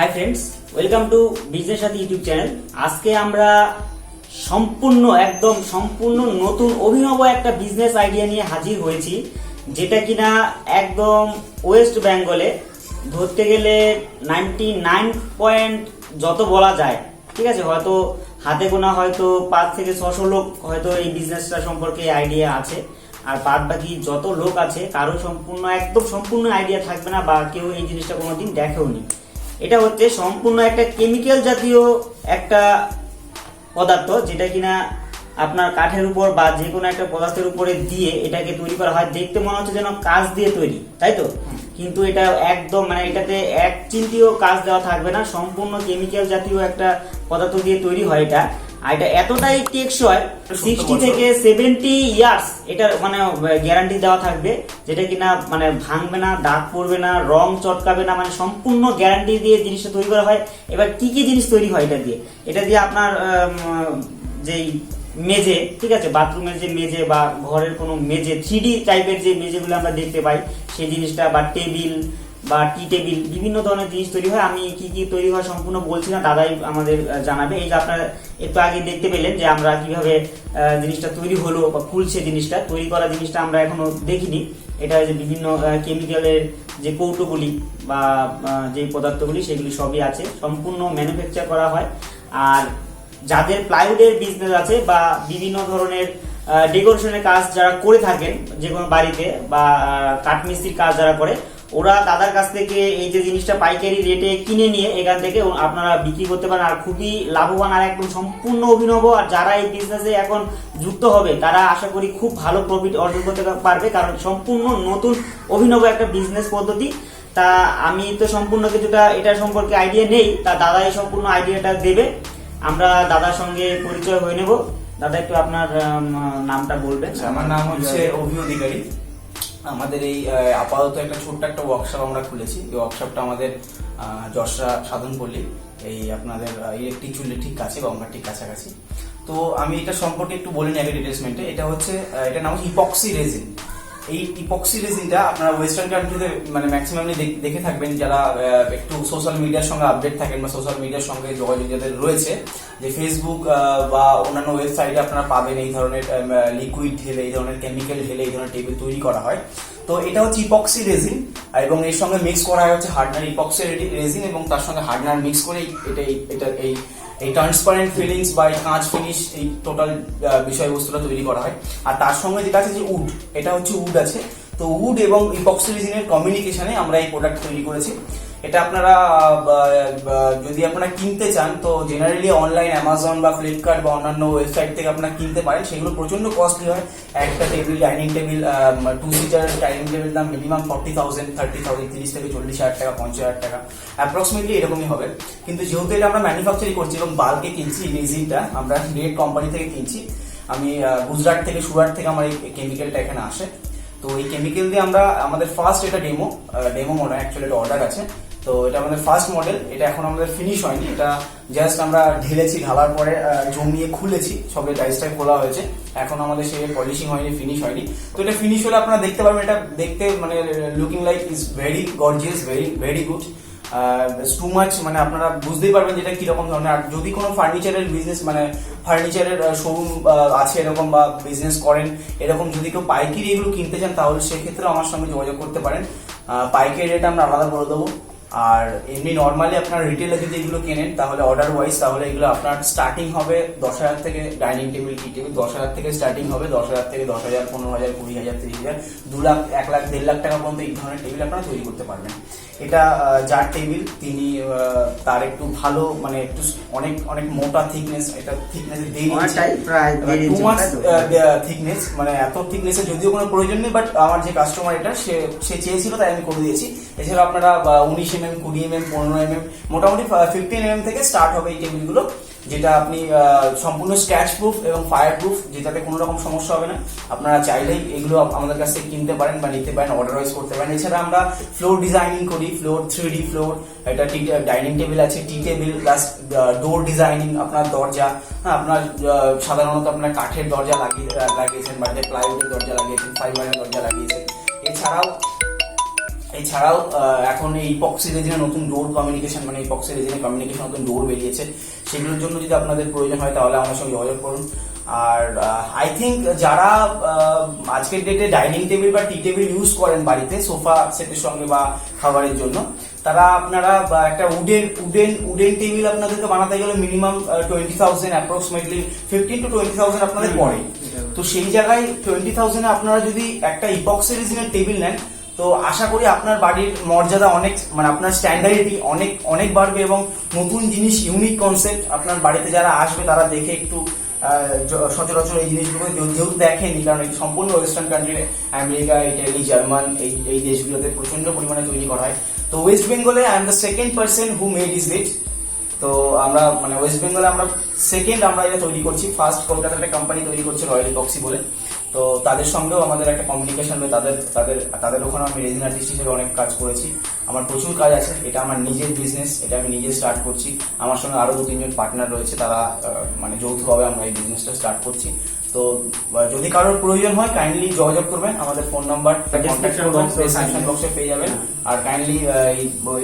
Hi friends welcome to business Sathi YouTube channel আজকে আমরা সম্পূর্ণ, একদম সম্পূর্ণ নতুন, অভিনব একটা বিজনেস আইডিয়া নিয়ে হাজির হয়েছি, যেটা কিনা একদম ওয়েস্ট বেঙ্গলে ধরতে গেলে নাইনটি নাইন পয়েন্ট যত বলা যায়, ঠিক আছে? হয়তো হাতে গোনা হয়তো পাঁচ থেকে ছশো লোক হয়তো এই বিজনেসটা সম্পর্কে আইডিয়া আছে, আর বাদ বাকি যত লোক আছে, কারও সম্পূর্ণ, একদম সম্পূর্ণ আইডিয়া থাকবে না বা কেউ এই জিনিসটা কোনোদিন দেখেওনি। এটা হচ্ছে সম্পূর্ণ একটা কেমিক্যাল জাতীয় একটা পদার্থ যেটা কিনা আপনার কাঠের উপর বা যে কোনো একটা পদার্থের উপরে দিয়ে এটাকে তৈরি করা হয়। দেখতে মনে হচ্ছে যেন কাজ দিয়ে তৈরি তাই তো? কিন্তু এটা একদম মানে এটাতে এক চিন্তিও কাজ দেওয়া থাকবে না। সম্পূর্ণ কেমিক্যাল জাতীয় একটা পদার্থ দিয়ে তৈরি হয় এটা। আর এটা এতটাই টেকসই সিক্সটি থেকে সেভেন্টি ইয়ার্স এটার মানে গ্যারান্টি দেওয়া থাকবে যেটা কিনা মানে ভাঙবে না দাগ পড়বে না রং চটকাবে না মানে সম্পূর্ণ গ্যারান্টি দিয়ে জিনিসটা তৈরি করা হয়। এবার কি কি জিনিস তৈরি হয় এটা দিয়ে? এটা দিয়ে আপনার যেই মেজে ঠিক আছে বাথরুমের যে মেজে বা ঘরের কোনো মেজে থ্রি টাইপের যে মেজেগুলো আমরা দেখতে পাই সেই জিনিসটা বা টেবিল বা টি টেবিল বিভিন্ন ধরনের জিনিস তৈরি হয়। আমি কি কি তৈরি হয় সম্পূর্ণ বলছি না, দাদাই আমাদের জানাবে। এই যে আপনারা একটু আগে দেখতে পেলেন যে আমরা কীভাবে জিনিসটা তৈরি হলো বা খুলছে জিনিসটা। তৈরি করা জিনিসটা আমরা এখনও দেখিনি। এটা যে বিভিন্ন কেমিক্যালের যে কৌটোগুলি বা যে পদার্থগুলি, সেগুলি সবই আছে। সম্পূর্ণ ম্যানুফ্যাকচার করা হয়। আর যাদের প্লাইউডের বিজনেস আছে বা বিভিন্ন ধরনের ডেকোরেশনের কাজ যারা করে থাকেন, যে কোনো বাড়িতে বা কাঠমিস্ত্রির কাজ যারা করে ওরা দাদার কাছ থেকে এই যে জিনিসটা পাইকারি রেটে কিনে নিয়ে এখান থেকে আপনারা বিক্রি করতে পারেন। আর খুবই লাভবান আর একদম সম্পূর্ণ অভিনব। আর যারা এই বিজনেসে এখন যুক্ত হবে তারা আশা করি খুব ভালো প্রফিট অর্জন করতে পারবে। কারণ সম্পূর্ণ নতুন অভিনব একটা বিজনেস পদ্ধতি। তা আমি তো সম্পূর্ণ কিছুটা এটা সম্পর্কে আইডিয়া নেই। তা দাদা এই সম্পূর্ণ আইডিয়াটা দেবে। আমরা দাদার সঙ্গে পরিচয় হয়ে নেব। দাদা একটু আপনার নামটা বলবেন। আচ্ছা, আমার নাম হচ্ছে অভি অধিকারী। আমাদের এই আপাতত একটা ছোট্ট একটা ওয়ার্কশপ আমরা খুলেছি। এই ওয়ার্কশপটা আমাদের যশরা সাধন সাধনপল্লী এই আপনাদের ইলেকট্রিক চুল্লির ঠিক কাছে, গঙ্গার ঠিক কাছাকাছি। তো আমি এটা সম্পর্কে একটু বলে আগে ডিটেলসমেন্টে এটা হচ্ছে এটা নাম হচ্ছে ইপক্সি রেজিন এই ইপক্সি রেজিনটা আপনারা ওয়েস্টার্ন কান্ট্রিতে মানে ম্যাক্সিমামলি দেখে থাকবেন যারা একটু সোশ্যাল মিডিয়ার সঙ্গে আপডেট থাকেন বা সোশ্যাল মিডিয়ার সঙ্গে যোগাযোগ যাদের রয়েছে, যে ফেসবুক বা অন্যান্য ওয়েবসাইটে আপনারা পাবেন এই ধরনের লিকুইড ঢেলে এই ধরনের কেমিক্যাল ঢেলে এই ধরনের টেবিল তৈরি করা হয়। তো এটা হচ্ছে ইপক্সি রেজিন এবং এর সঙ্গে মিক্স করা হয় হচ্ছে হার্ডনার ইপক্সি রেজিন এবং তার সঙ্গে হার্ডনার মিক্স করে এটা এটা, এই এই ট্রান্সপারেন্ট ফিলিংস বা এই কাঁচ ফিনিশ এই টোটাল বিষয়বস্তুটা তৈরি করা হয়। আর তার সঙ্গে যেটা আছে যে উড এটা হচ্ছে উড আছে। তো উড এবং ইপক্সি রেজিনের কমিউনিকেশনে আমরা এই প্রোডাক্ট তৈরি করেছি। এটা আপনারা যদি আপনারা কিনতে চান, তো জেনারেলি অনলাইন অ্যামাজন বা ফ্লিপকার্ট বা অন্যান্য ওয়েবসাইট থেকে আপনারা কিনতে পারেন। সেগুলো প্রচণ্ড কস্টলি হয়। একটা table dining table two seater dining table দাম minimum forty thousand thirty thousand তিরিশ থেকে চল্লিশ হাজার টাকা, পঞ্চাশ হাজার টাকা। অ্যাপ্রক্সিমেটলি এরকমই হবে। কিন্তু যেহেতু এটা আমরা ম্যানুফ্যাকচারিং করছি এবং বাল্কে কিনছি রেজিনটা আমরা গ্রেট কোম্পানি থেকে কিনছি। আমি গুজরাট থেকে, সুরাট থেকে আমার এই কেমিক্যালটা এখানে আসে। তো এই কেমিক্যাল দিয়ে আমরা আমাদের ফার্স্ট এটা ডেমো ডেমো হয় অ্যাকচুয়ালি এটা অর্ডার আছে। তো এটা আমাদের ফার্স্ট মডেল এটা এখন আমাদের ফিনিশ হয়নি, এটা জাস্ট আমরা ঢেলেছি, ঢালার পরে জমিয়ে খুলেছি, সবে ডাইসটাই খোলা হয়েছে। এখন আমাদের সে পলিশিং হয়নি ফিনিশ হয়নি। তো এটা ফিনিশ হলে আপনারা দেখতে পারবেন, এটা দেখতে মানে looking like is very gorgeous very very good too much মানে আপনারা বুঝতেই পারবেন যে এটা কীরকম ধরনের। আর যদি কোনো ফার্নিচারের বিজনেস মানে ফার্নিচারের শোরুম আছে এরকম বা বিজনেস করেন, এরকম যদি কেউ পাইকারি এগুলো কিনতে চান, তাহলে সেক্ষেত্রে আমার সঙ্গে যোগাযোগ করতে পারেন। পাইকারি রেট আমরা আলাদা করে দেবো। আর এমনি নর্মালি আপনার রিটেলে যদি এগুলো কেনেন, তাহলে অর্ডার ওয়াইজ তাহলে এগুলো আপনার স্টার্টিং হবে দশ হাজার থেকে ডাইনিং টেবিল টি টেবিল দশ হাজার থেকে স্টার্টিং হবে দশ হাজার থেকে দশ হাজার, পনেরো হাজার, কুড়ি হাজার, তিরিশ হাজার, দু লাখ, এক লাখ, দেড় লাখ টাকা পর্যন্ত এই ধরনের টেবিল আপনারা তৈরি করতে পারবেন। এটা যার টেবিল তিনি তার একটু ভালো মানে একটু অনেক অনেক মোটা থিকনেস এটা থিকনেস টু থিকনেস মানে এত থিকনেসের যদিও কোনো প্রয়োজন নেই বাট আমার যে কাস্টমার এটা সে সে চেয়েছিল তাই আমি করে দিয়েছি। এছাড়া আপনারা উনিশ এম এম কুড়ি এম এম পনেরো এম এম মোটামুটি ফিফটিন এম এম থেকে স্টার্ট হবে এই টেবিলগুলো যেটা আপনি সম্পূর্ণ স্ক্র্যাচ প্রুফ এবং ফায়ার প্রুফ যেটাতে কোনো রকম সমস্যা হবে না। আপনারা চাইলেই এগুলো আমাদের কাছ থেকে কিনতে পারেন বা নিতে পারেন অর্ডার ওয়াইজ করতে পারেন। এছাড়া আমরা ফ্লোর ডিজাইনিং করি ফ্লোর থ্রি ডি ফ্লোর এটা টি ডাইনিং টেবিল আছে, T table plus door designing আপনার দরজা। হ্যাঁ আপনার সাধারণত আপনার কাঠের দরজা লাগিয়ে, লাগিয়েছেন, বাড়িতে প্লাইউডের দরজা লাগিয়েছেন ফাইবারের দরজা লাগিয়েছেন। এছাড়াও এছাড়াও এখন এই পক্সি রেজিনে নতুন ডোর কমিউনিকেশন মানে এই পক্সি রেজিনে কমিউনিকেশন নতুন ডোর বেরিয়েছে সেগুলোর জন্য যদি আপনাদের প্রয়োজন হয় তাহলে আমার সঙ্গে যোগাযোগ করুন। আর আই থিঙ্ক যারা আজকের ডেটে ডাইনিং টেবিল বা টি টেবিল ইউজ করেন বাড়িতে সোফা সেটের সঙ্গে বা খাবারের জন্য তারা আপনারা বা একটা উডেন উডেন উডেন টেবিল আপনাদেরকে বানাতে গেলে minimum twenty thousand approximately fifteen to twenty thousand আপনাদের পড়ে। তো সেই জায়গায় টোয়েন্টি থাউজেন্ডে আপনারা যদি একটা ইপক্সি রেজিনের টেবিল নেন তো আশা করি আপনার বাড়ির মর্যাদা অনেক মানে আপনার স্ট্যান্ডার্ডিটি অনেক অনেক বাড়বে এবং নতুন জিনিস ইউনিক কনসেপ্ট আপনার বাড়িতে যারা আসবে, তারা দেখে একটু সচরাচর এই জিনিসগুলো যেহেতু- যেহেতু দেখেনি। কারণ এটি সম্পূর্ণ western country America Italy German এই এই দেশগুলোতে প্রচণ্ড পরিমাণে তৈরি করা হয়। তো ওয়েস্ট বেঙ্গলে I am the second person who made is it তো আমরা মানে ওয়েস্ট বেঙ্গলে আমরা সেকেন্ড আমরা এটা তৈরি করছি। ফার্স্ট কলকাতার একটা কোম্পানি তৈরি করছে রয়্যাল বক্সি বলে। তো তাদের সঙ্গেও আমাদের একটা কমিউনিকেশন রয়েছে তাদের তাদের তাদের ওখানে আমি রেজিন আর্টিস্ট হিসেবে অনেক কাজ করেছি। আমার প্রচুর কাজ আছে, এটা আমার নিজের বিজনেস এটা আমি নিজে স্টার্ট করছি। আমার সঙ্গে আরও দু তিনজন পার্টনার রয়েছে, তারা মানে যৌথভাবে আমরা এই বিজনেসটা স্টার্ট করছি। তো যদি কারোর প্রয়োজন হয় কাইন্ডলি যোগাযোগ করবেন। আমাদের ফোন নাম্বার ডিসক্রিপশন বক্সে পেয়ে যাবেন। আর কাইন্ডলি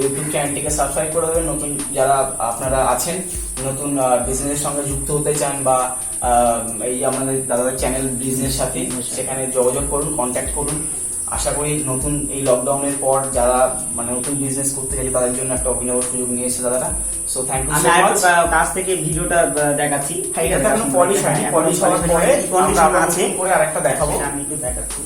ইউটিউব চ্যানেলটিকে সাবস্ক্রাইব করে দেবেন। নতুন যারা আপনারা আছেন নতুন বিজনেসের সঙ্গে যুক্ত হতে চান বা এই আমাদের দাদাদের চ্যানেল বিজনেস সাথে সেখানে যোগাযোগ করুন কন্ট্যাক্ট করুন। আশা করি নতুন এই লকডাউনের পর যারা মানে নতুন বিজনেস করতে চাইছে তাদের জন্য একটা অভিনব সুযোগ নিয়ে এসেছে দাদারা so thank you so much কাছ থেকে ভিডিওটা দেখাচ্ছি। এটা এখন পলিশ হয়নি। পলিশ হওয়ার পরে condition আছে করে আরেকটা দেখাবো। আমি একটু দেখাচ্ছি।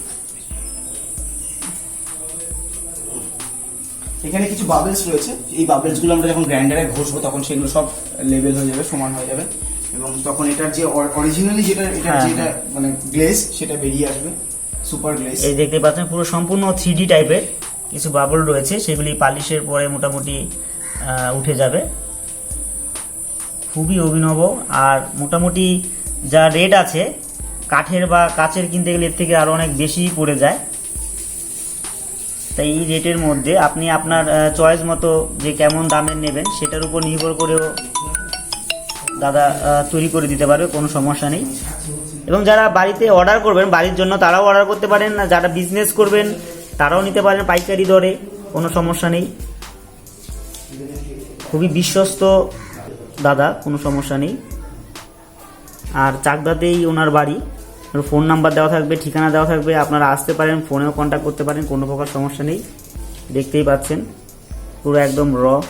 এখানে কিছু বাবলস রয়েছে। এই বাবলসগুলো আমরা যখন গ্রাইন্ডারে ঘষবো তখন সেগুলো সব লেভেল হয়ে যাবে সমান হয়ে যাবে। এবং তখন এটার যে অরিজিনালি যেটা এটা হ্যাঁ, যেটা মানে গ্লেজ সেটা বেরিয়ে আসবে। সুপার গ্লেজ এই দেখতে পাচ্ছেন, পুরো সম্পূর্ণ থ্রি টাইপের কিছু বাবল রয়েছে, সেগুলি পালিশের পরে মোটামুটি উঠে যাবে। খুবই অভিনব, আর মোটামুটি যা রেট আছে, কাঠের বা কাচের কিনতে গেলে এর থেকে আরও অনেক বেশি পড়ে যায়। তাই এই রেটের মধ্যে আপনি আপনার চয়েস মতো যে কেমন দামের নেবেন, সেটার উপর নির্ভর করেও দাদা তৈরি করে দিতে পারবে, কোনো সমস্যা নেই। এবং যারা বাড়িতে অর্ডার করবেন, বাড়ির জন্য তারাও অর্ডার করতে পারেন না যারা বিজনেস করবেন, তারাও নিতে পারেন পাইকারি দরে, কোনো সমস্যা নেই। খুবই বিশ্বস্ত দাদা, কোনো সমস্যা নেই। আর চাকদাতেই ওনার বাড়ি। ফোন নাম্বার দেওয়া থাকবে, ঠিকানা দেওয়া থাকবে, আপনারা আসতে পারেন ফোনেও কন্ট্যাক্ট করতে পারেন, কোনো প্রকার সমস্যা নেই। দেখতেই পাচ্ছেন, পুরো একদম র।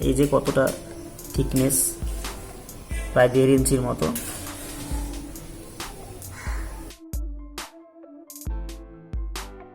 এই যে কতটা থিকনেস প্রায় দেড় ইঞ্চির মতো।